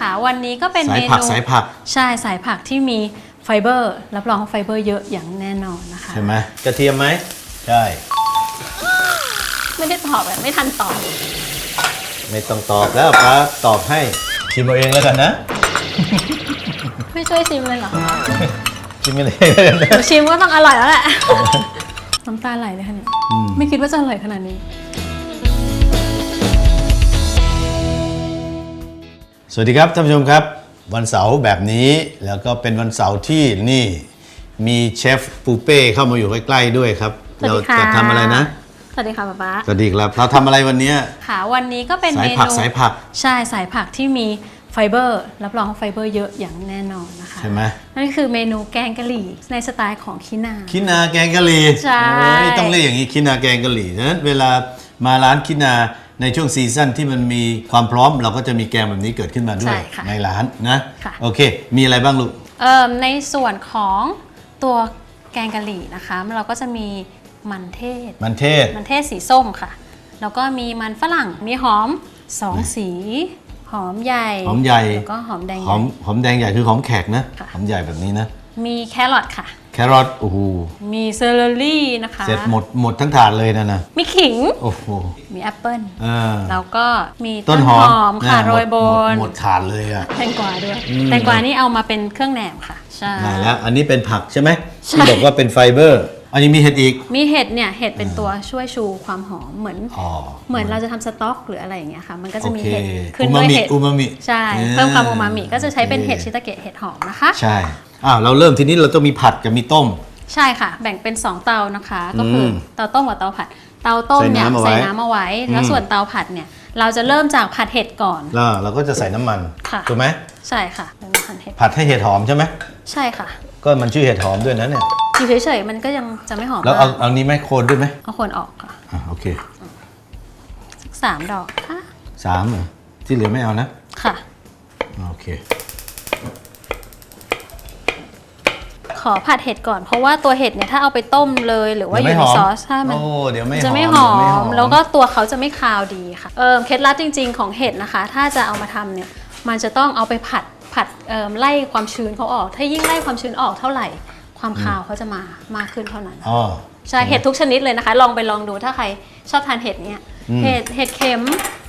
ค่ะ วันนี้ก็เป็นสาเมยผักนูสายผัก ใช่สายผักที่มีไฟเบอร์ รับรองไฟเบอร์เยอะอย่างแน่นอนนะคะ ใช่ไหมกระเทียมไหมใช่ ไม่ได้ตอบแบบไม่ทันตอบ ไม่ต้องตอบแล้วป้าตอบให้ชิมเอาเองแล้วกันนะไม่ช่วยชิมเลยเหรอชิมกันเองหนูชิมก็ต้องอร่อยแล้วแหละ น้ำตาไหลเลยค่ะเนี่ยไม่คิดว่าจะอร่อยขนาดนี้ สวัสดีครับท่านผู้ชมครับ วันเสาร์แบบนี้แล้วก็เป็นวันเสาร์ที่นี่มีเชฟปูเป้เข้ามาอยู่ใกล้ๆด้วยครับ สวัสเราดีค่ะ จะทำอะไรนะ สวัสดีค่ะป๊าป๊าสวัสดีครับ เราทำอะไรวันเนี้ยค่ะวันนี้ก็เป็นสายเมผักนูสายผักใช่สายผักที่มีไฟเบอร์ รับรองไฟเบอร์เยอะอย่างแน่นอนนะคะ ใช่ไหมนั่นคือเมนูแกงกะหรี่ในสไตล์ของคินา คินาแกงกะหรี่ใช่โอ้ยต้องเรียกอย่างนี้คินาแกงกะหรี่ฉะนั้นเวลามาร้านคินา ในช่วงซีซั่นที่มันมีความพร้อม เราก็จะมีแกงแบบนี้เกิดขึ้นมาด้วยใช่ค่ะในร้านนะค่ะ โอเค มีอะไรบ้างลูก เอ่อในส่วนของตัวแกงกะหรี่นะคะ เราก็จะมีมันเทศ มันเทศ มันเทศสีส้มค่ะ แล้วก็มีมันฝรั่ง มีหอมสองสี หอมใหญ่ หอมใหญ่ แล้วก็หอมแดงหอมใหญ่ หอมแดงใหญ่คือหอมแขกนะ ค่ะ หอมใหญ่แบบนี้นะ มีแครอทค่ะแค รอทโอ้โหมีเซอร์รี่นะคะเสร็จหมดหมดทั้งถาดเลยนะนะมีขิง โอ้โหมีแอปเปิ้ลเออแล้วก็มีต้นหอมค่ะนะโรยบหมดนหมดถาดเลยอะแตงกวาด้วยอืมแตงกวานี่เอามาเป็นเครื่องแหนมค่ะใช่ได้แล้วอันนี้เป็นผักใช่ไหมใช่ที่บอกว่าเป็นไฟเบอร์ อันนี้มีเห็ดอีก มีเห็ดเนี่ยเห็ดเป็นตัวช่วยชูความหอมเหมือน อ๋อเหมือนเราจะทำสต๊อกหรืออะไรอย่างเงี้ยค่ะ มันก็จะมีโอเคเห็ดขึ้นอูด้มาวยมิเห็ดอูมามิใช่อ่าเพิ่มความอูมามิก็จะใช้เป็นโอเคเห็ดชิตาเกะเห็ดหอมนะคะ ใช่อ้าวเราเริ่มทีนี้เราต้องมีผัดกับมีต้ม ใช่ค่ะ แบ่งเป็น 2 เตานะคะ ก็คืออมเตาต้มกับเตาผัด เตาต้มเนี่ยใส่น้ำเอาไว้ใส่น้ำเอาไว้ แล้วอืมส่วนเตาผัดเนี่ยเราจะเริ่มจากผัดเห็ดก่อน แล้วเราก็จะใส่น้ำมันค่ะ ถูกไหมใช่ค่ะเป็นผัดเห็ดผัดให้เห็ดหอมใช่ไหม ใช่ค่ะ ก็มันชื่อเห็ดหอมด้วยนะเนี่ย อยู่เฉยๆมันก็ยังจะไม่หอมแล้วมาเอากเอานี้ไหมโคนด้วยไหมเอาควรออกค่ะอะโอเคสักสามดอกค่ะสามเหรอที่เหลือไม่เอานะค่ะ โอเค ขอผัดเห็ดก่อน เพราะว่าตัวเห็ดเนี่ยถ้าเอาไปต้มเลยหรือว่าอยู่ในซอสถ้ามัน โอ้เดี๋ยวไม่จะไม่หอมแล้วก็ตัวเขาจะไม่คาวดีค่ะ เออเคล็ดลับจริง ๆ ของเห็ดนะคะ ถ้าจะเอามาทำเนี่ย มันจะต้องเอาไปผัดผัดเอ่มไล่ความชื้นเขาออก ถ้ายิ่งไล่ความชื้นออกเท่าไหร่ ความคาวเขาจะมามากขึ้นเท่านั้นอ๋อ ใช่เห็ดทุกชนิดเลยนะคะ ลองไปลองดูถ้าใครชอบทานเห็ดเนี่ยอืม เห็ดเห็ดเข็ม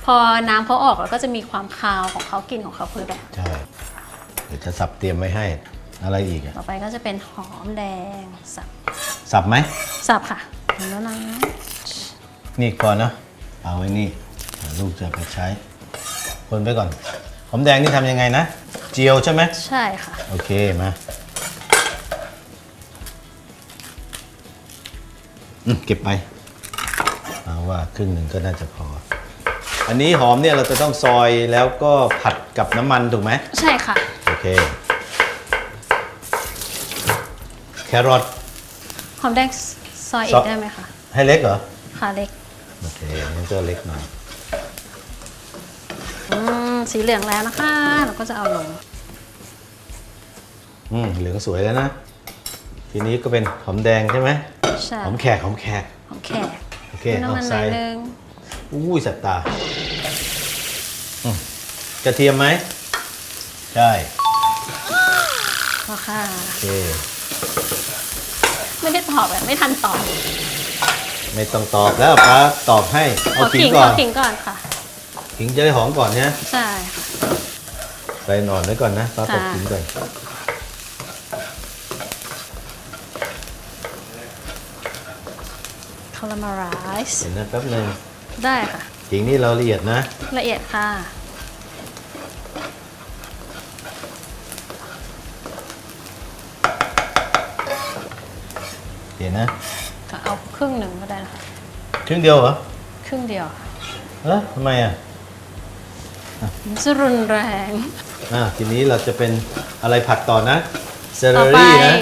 พอน้ำเขาออกแล้วก็จะมีความคาวของเขากลิ่นของเขาเพิ่มแบบใช่เดี๋ยวจะสับเตรียมไว้ให้อะไรอีกอะต่อไปก็จะเป็นหอมแดงสับสับไหม สับค่ะเห็นแล้วนะนี่ก่อนนะ เอาไว้นี่เดี๋ยวลูกจะไปใช้ คนไปก่อน หอมแดงนี่ทำยังไงนะ เจียวใช่ไหม ใช่ค่ะ โอเค มา เก็บไปเอาว่าครึ่งหนึ่งก็น่าจะพอ อันนี้หอมเนี่ยเราจะต้องซอยแล้วก็ผัดกับน้ำมันถูกไหมใช่ค่ะ โอเค แครอทหอมแดงซอยอีซอกได้ไหมคะให้เล็กเหรอค่ะเล็ก โอเคงั้นก็เล็กหน่อยอืมสีเหลืองแล้วนะคะเราก็จะเอาลงอืมเหลืองสวยแล้วนะ ทีนี้ก็เป็นหอมแดงใช่ไหม ใช่ หอมแขกหอมแขกหอมแขกโอเคน้ำเอามันหน่ใส่อยนึงอุ้ยสัตว์ตาอืมกระเทียมไหมใช่พอค่ะโอเคไม่ได้ตอบแบบไม่ทันตอบไม่ต้องตอบแล้วป้าตอบให้ขเอาอขิงขิงก่ขออนขิงก่อนค่ะขิงจะได้หอมก่อนเนี่ยใช่ค่ะใส่หนอนไว้ก่อนนะป้าตบค่ะขิงก่อน คาราเมลไรซ์เห็นนะแป๊บหนึงได้ค่ะขิงนี่เราละเอียดนะ ละเอียดค่ะเห็นนะก็เอาครึ่งหนึ่งก็ได้นะคะครึ่งเดียวเหรอครึ่งเดียวค่ะเออทำไมอะมันจะรุนแรง อ่าทีนี้เราจะเป็นอะไรผัดต่อนะเซอต่อร์ไปรี่นะ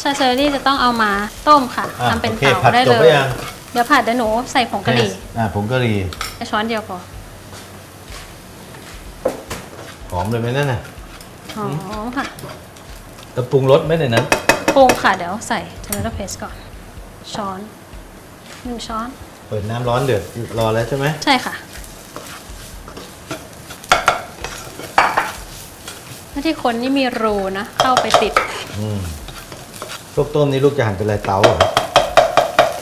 ชาเชอรี่จะต้องเอามาต้มค่ะอะทำเป็นโอเคเตาผัดได้จบเลหรืยอยังเดี๋ยวผัดเดี๋ยวหนูใส่ผงกะหรี่อ่าผงกะหรี่แค่ช้อนเดียวพอหอมเลยไหมนั่นน่ะหอมค่ะแล้วปรุงรสไหมในนั้นปรุงค่ะเดี๋ยวใส่ทอมเมโตเพสก่อน ช้อนหนึ่งช้อน เปิดน้ำร้อนเดือดรอแล้วใช่ไหมใช่ค่ะาที่คนนี่มีรูนะ เข้าไปติดอืม ลูกต้มนี่ลูกจะหั่นเป็นอะไรเตาเหรอ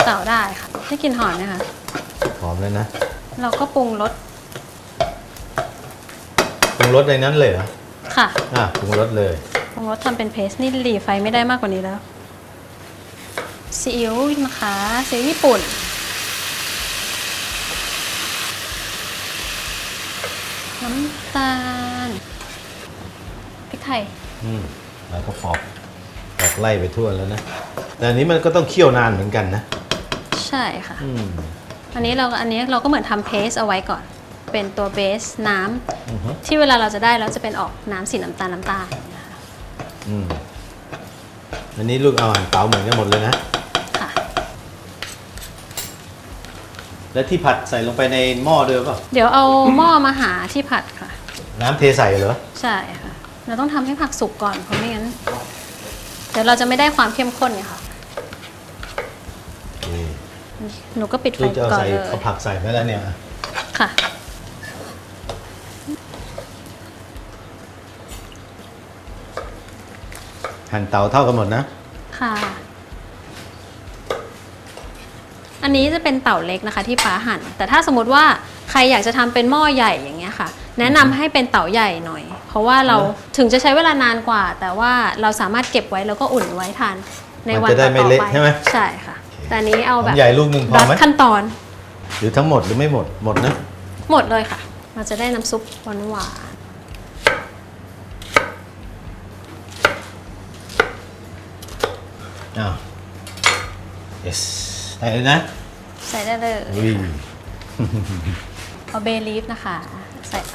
เต่าได้ค่ะได้กลินหอมนะคะ หอมเลยนะเราก็ปรุงรสปรุงรสในนั้นเลยเหรอค่ะอะปรุงรสเลยปรุงรสทำเป็นเพสนี่หลีไฟไม่ได้มากกว่านี้แล้วซีอิ๊วนะคะซีอิ๊วญี่ปุ่น น้ำตาลพริกไทย อืมแล้วก็ปอกปอก ไล่ไปทั่วแล้วนะ แต่อันนี้มันก็ต้องเคี่ยวนานเหมือนกันนะ ใช่ค่ะ อืมอันนี้เราอันนี้เราก็เหมือนทำเพสเอาไว้ก่อน เป็นตัวเบสน้ำอือฮึที่เวลาเราจะได้แล้วจะเป็นออกน้ำสีน้ำตาลน้ำตาลนะคะอืมอันนี้ลูกเอาหั่นเตาเหมือนกันหมดเลยนะ ค่ะ แล้วที่ผัดใส่ลงไปในหม้อด้วยเปล่าเดี๋ยวเอาหม้อมาหาที่ผัดค่ะ น้ำเทใส่เหรอ ใช่ค่ะ เราต้องทำให้ผักสุกก่อนเพราะไม่งั้นเดี๋ยวเราจะไม่ได้ความเข้มข้นไงค่ะ นี่หนูก็ปิดไฟลูกจะเอาก่อนใส่เลยเอาผักใส่ไปแล้วเนี่ยค่ะ หั่นเตาเท่ากันหมดนะ ค่ะ อันนี้จะเป็นเต่าเล็กนะคะ ที่ฟ้าหั่น แต่ถ้าสมมติว่าใครอยากจะทำเป็นหม้อใหญ่อย่างเงี้ยค่ะ แนะนำให้เป็นเต่าใหญ่หน่อย เพราะว่าเราเหรอถึงจะใช้เวลานานกว่า แต่ว่าเราสามารถเก็บไว้แล้วก็อุ่นไว้ทานในวันมันจะได้ต่อไม่ๆเละไปใช่ไหม ใช่ค่ะ แต่อันนี้เอาแบบหอมใหญ่ลูกหนึ่งพอรัดไหมขั้นตอน หรือทั้งหมดหรือไม่หมดหมดนะหมดเลยค่ะเราจะได้น้ำซุปหวานหวานอ้าว yes ใส่เลยนะๆใส่ได้เลย อุ้ยเอาเบลีฟนะคะ ใส่ไป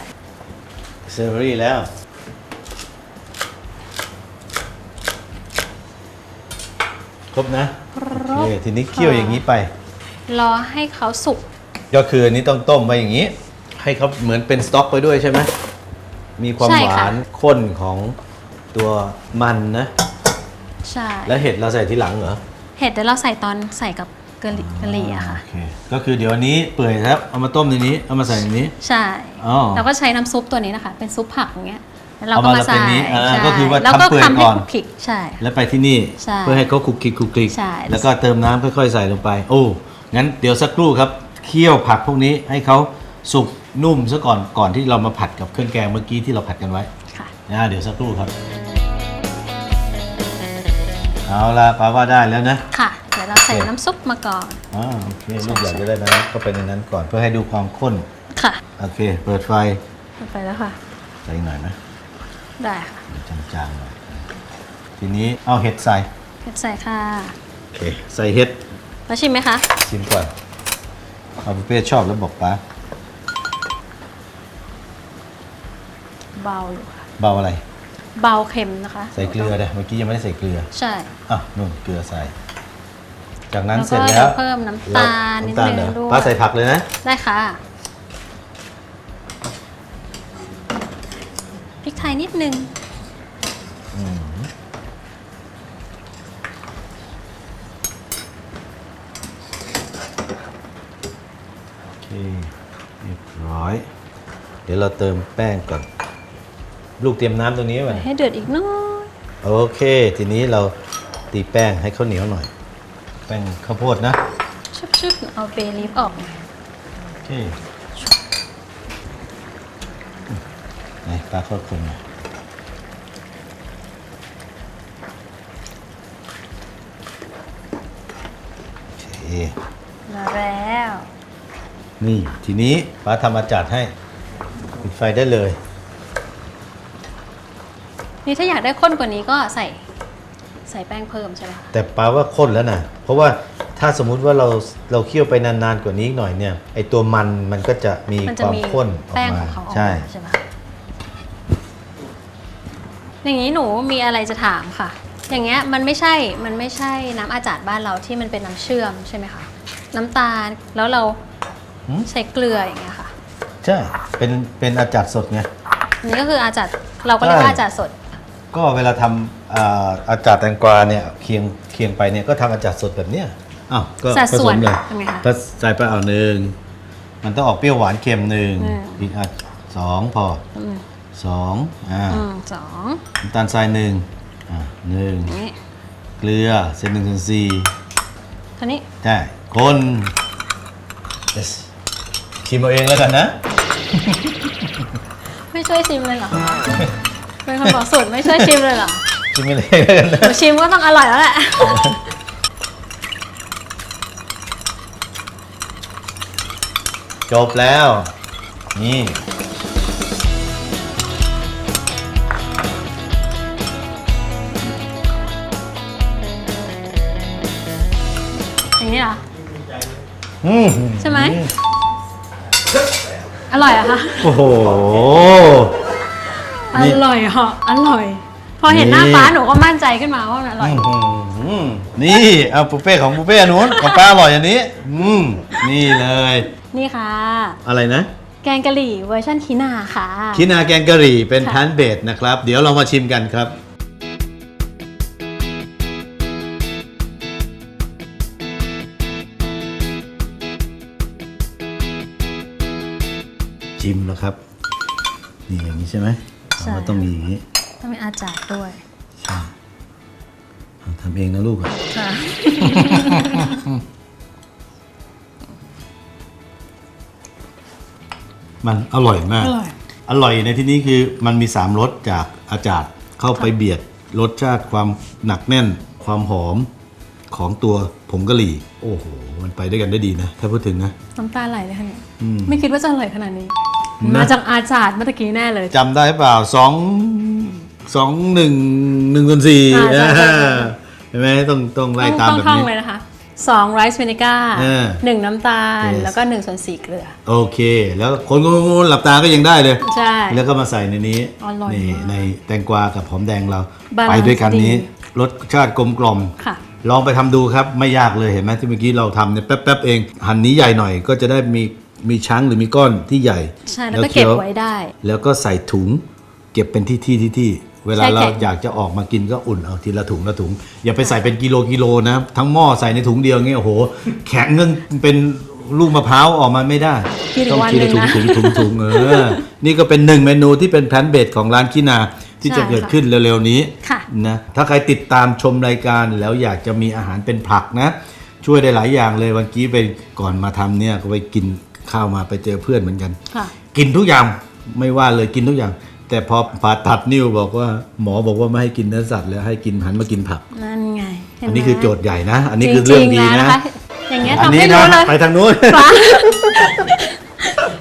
เซอร์รี่แล้ว ครบนะโอเคทีนี้เคี่ยวอย่างนี้ไป รอให้เขาสุกก็คืออันนี้ต้องต้มไปอย่างนี้ ให้เขาเหมือนเป็นสต๊อกไปด้วยใช่ไหมมีความใช่หค่ะวานข้นของตัวมันนะ ใช่แล้วเห็ดเราใส่ทีหลังเหรอ เห็ดเดี๋ยวเราใส่ตอนใส่กับ กะหรี่กะหรี่อะค่ะ โอเคก็คือเดี๋ยวอันนี้เปื่อยแล้วเอามาต้มในนี้เอามาใส่ในนี้ ใช่อ๋อ เราก็ใช้น้ำซุปตัวนี้นะคะ เป็นซุปผักอย่างเงี้ยแล้วเราเอาก็มามาใส่เป็นนี้อ่าใช่ก็คือว่าแล้วก็ทำเปื่อยทำให้ก่อน คลุกคลิกใช่ แล้วไปที่นี่ใช่เพื่อให้เขาคลุกคลิกคลุกคลิกใช่ แล้วก็เติมน้ำค่อยๆใส่ลงไป โอ้งั้นเดี๋ยวสักครู่ครับเคี่ยวผักพวกนี้ให้เขาสุกนุ่มซะก่อนก่อนที่เรามาผัดกับเครื่องแกงเมื่อกี้ที่เราผัดกันไว้ค่ะ นะเดี๋ยวสักครู่ครับ เอาละปาว่าได้แล้วนะ ค่ะเดี๋ยวเราใส่โอเคน้ำซุปมาก่อน อ่าโอเคลูกอยากจะได้น้ำก็ไปในนั้นก่อนเพื่อให้ดูความข้น ค่ะโอเค เปิดไฟไปแล้วค่ะ ใส่อีกหน่อยนะได้ค่ะจางๆหน่อยทีนี้เอาเห็ดใส่เห็ดใส่ค่ะโอเคใส่เห็ดแล้วชิมไหมคะชิมก่อนเอาประเภทชอบแล้วบอกป้าเบาอยู่ค่ะเบาอะไร เบาเค็มนะคะ ใส่เกลือเลยเมื่อกี้ยังไม่ได้ใส่เกลือ ใช่อะนู่นเกลือใส่ จากนั้นแล้วเสร็ก็จเดี๋แล้ยววเพิ่มน้ำตาลนิดน้ำตาลนึเหรงอด้วยป้าใส่ผักเลยนะ ได้ค่ะพริกไทยนิดนึงโอเคเรียบร้อย เดี๋ยวเราเติมแป้งก่อน ลูกเตรียมน้ำตรงนี้ไว้ให้เดือดอีกน้อย โอเค ทีนี้เราตีแป้งให้ข้าวเหนียวหน่อย แป้งข้าวโพดนะ ชุบๆเอาเบลีฟออกหน่อยโอเคไหนปลาทอดคนหน่อยโอเคมาแล้ว นี่ ทีนี้ป้าทำอาจารย์ให้ปิดไฟได้เลย นี่ถ้าอยากได้ข้นกว่านี้ก็ใส่ ใส่แป้งเพิ่มใช่ไหมคะแต่ป้าว่าข้นแล้วนะเพราะว่าถ้าสมมุติว่าเราเราเคี่ยวไปนานๆกว่านี้อีกหน่อยเนี่ยไอตัวมันมันก็จะมีมันคจะวามมีข้นออกแป้งขมาองเขาออกใช่ มาใช่ไหมคะอย่างนี้หนูมีอะไรจะถามค่ะ อย่างเงี้ยมันไม่ใช่มันไม่ใช่น้ำอาจาดบ้านเราที่มันเป็นน้ำเชื่อมใช่ไหมคะน้ำตาลแล้วเราหืมใส่เกลืออย่างเงี้ยค่ะ ใช่ เป็นเป็นอาจารย์สดไง อันนี้ก็คืออาจาดเราก็เรียกว่าใช่ อาจาดสด ก็เวลาทำอ่าอาจารย์แตงกวาเนี่ยเคียงเคียงไปเนี่ยก็ทำอาจารย์สดแบบเนี้ยอ้าวก็สัดผส่สวนมเลยทำไงคะก็ใส่ไปเอาหนึ่งมันต้องออกเปรี้ยวหวานเค็มหนึ่งอืม อีกอะสองพออืมสองอ่าอืมสองน้ำตาลทรายหนึ่งอ่าหนึ่งนี่เกลือเศษหนึ่งส่วนสี่เท่านี้ใช่คน yes ชิมเอาเองแล้วกันนะ ไม่ช่วยชิมเลยเหรอคะ เป็นคนบอกสูตรไม่ช่วยชิมเลยเหรอชิมเอาเองแล้วกันหนะนูชิมก็ต้องอร่อยแล้วแหละ จบแล้ว นี่ อย่างนี้เหรอ อืมใช่ไหม อร่อยเหรอะคะ โอ้โห อนี่ ร่อยเหรออร่อย พอเห็นหน้านี่ฟ้าหนูก็มั่นใจขึ้นมาว่ามันอร่อยอื้อหือนี่เอาปุเป้ของปุเป้อันนู้นของป้าอร่อยอันนี้ อืมนี่เลย นี่ค่ะ อะไรนะ แกงกะหรี่เวอร์ชันคินาค่ะ คินาแกงกะหรี่เป็นค่ะแพนเบดนะครับ เดี๋ยวเรามาชิมกันครับ ชิมแล้วครับ นี่อย่างนี้ใช่ไหม ใช่เราต้องมีอย่างนี้ต้องมีอาจารย์ด้วยใช่เอาทำเองนะลูกอะค่ะมันอร่อยมาก อร่อย อร่อยในที่นี้คือมันมีสามรสจากอาจารย์เข้าไปเบียดรสชาติความหนักแน่น ความหอมของตัวผงกะหรี่ โอ้โห มันไปด้วยกันได้ดีนะ ถ้าพูดถึงนะ น้ำตาไหลเลยค่ะเนี่ยอืมไม่คิดว่าจะอร่อยขนาดนี้นะ มาจากอาจารย์เมื่อตะกี้แน่เลย จำได้เปล่าสองสองหนึ่งหนึ่งส่วนสี่อ่าใช่ใช่ใช่เห็นไหมต้องต้องไล่ต้องตามต้องแบบท่องนี้ เลยนะคะสองไรซ์เวนิก้าเออหนึ่งน้ำตาล Yes แล้วก็หนึ่งส่วนสี่เกลือ โอเค แล้วคนคนหลับตาก็ยังได้เลย ใช่ แล้วก็มาใส่ในนี้อร่อยนี่มากในแตงกวากับหอมแดงเรา Balance ไปด้วยกันนี้ ดี รสชาติกลมกล่อม ค่ะ ลองไปทำดูครับไม่ยากเลยเห็นไหมที่เมื่อกี้เราทำเนี่ยแป๊บๆเองหั่นนี้ใหญ่หน่อยก็จะได้มี มีช้างหรือมีก้อนที่ใหญ่ใช่แล้วก็เก็บไว้ได้ แล้วก็ใส่ถุง เก็บเป็นที่ที่ที่ที่เวลาใช่เราแข็งอยากจะออกมากินก็อุ่นเอาทีละถุงละถุง อย่าไปใส่เป็นกิโลกิโลนะ ทั้งหม้อใส่ในถุงเดียวเงี้ยโอ้โห แข็งเงินเป็นลูกมะพร้าวออกมาไม่ได้กินอีต้กองวันทีหนึ่ละงถุงนะถุงถุงถุงเออนี่ก็เป็นหนึ่งเมนูที่เป็นแพลนเบดของร้านกินาที่ใช่จะเกิดค่ะขึ้นเร็วๆนี้ค่ะนะถ้าใครติดตามชมรายการแล้วอยากจะมีอาหารเป็นผักนะ ช่วยได้หลายอย่างเลยวันกี้ไปก่อนมาทำเนี่ยก็ไปกิน ข้าวมาไปเจอเพื่อนเหมือนกัน ค่ะ กินทุกอย่างไม่ว่าเลยกินทุกอย่าง แต่พอผ่าตัดนิ้วบอกว่าหมอบอกว่าไม่ให้กินเนื้อสัตว์แล้วให้กินหันมากินผัก นั่นไงเห็ไหมอันนี้คือโจทย์ใหญ่นะ อันนี้จคือเรื่องๆดีแล้วนะ คอย่างเงี้ยอัทำนี้ให้นะรู้เลย ไปทางนู้น ฟ้า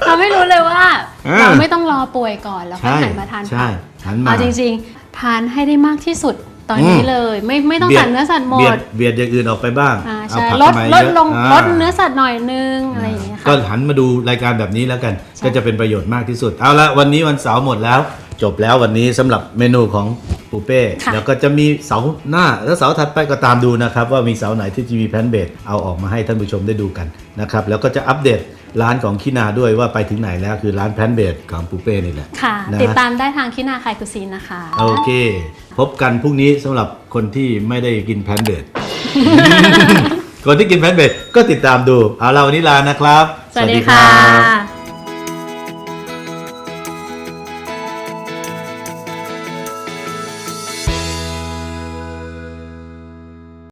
ทำให้รู้เลยว่า เออ เราไม่ต้องรอป่วยก่อนแล้วค่อยใช่หันมาทานใช่ผักหันมาเอาจริง ๆ ทานให้ได้มากที่สุดตอนอืมนี้เลย ไม่ไม่ต้องตัดเนื้อสัตว์หมเบียดเบียดอย่างอื่นออกไปบ้างอ่าเอาใช่ผักลดเข้ามาลดเยอะลงาลดเนื้อสัตว์หน่อยนึงอะไรอย่างเงี้ย ก็ค่ะหันมาดูรายการแบบนี้แล้วกัน ก็จะเป็นประโยชน์มากที่สุด เอาละวันนี้วันเสาร์หมดแล้ว จบแล้ววันนี้สำหรับเมนูของปูเป้ค่ะ แล้วก็จะมีเสาร์หน้าแล้วเสาร์ถัดไปก็ตามดูนะครับ ว่ามีเสาร์ไหนที่จะมีแพลนเบดเอาออกมาให้ท่านผู้ชมได้ดูกันนะครับแล้วก็จะอัปเดตร้านของคินาด้วยว่าไปถึงไหนแล้วคือร้านแพลนเบดของปูเป้นี่แหละ ค่ะ นะ ติดตามได้ทางคินาไคคุซีนนะคะ โอเค พบกันพรุ่งนี้สำหรับคนที่ไม่ได้กินแพลนเบด คนที่กินแพลนเบดก็ติดตามดู เอาละวันนี้ลานะครับ สวัสดีค่ะ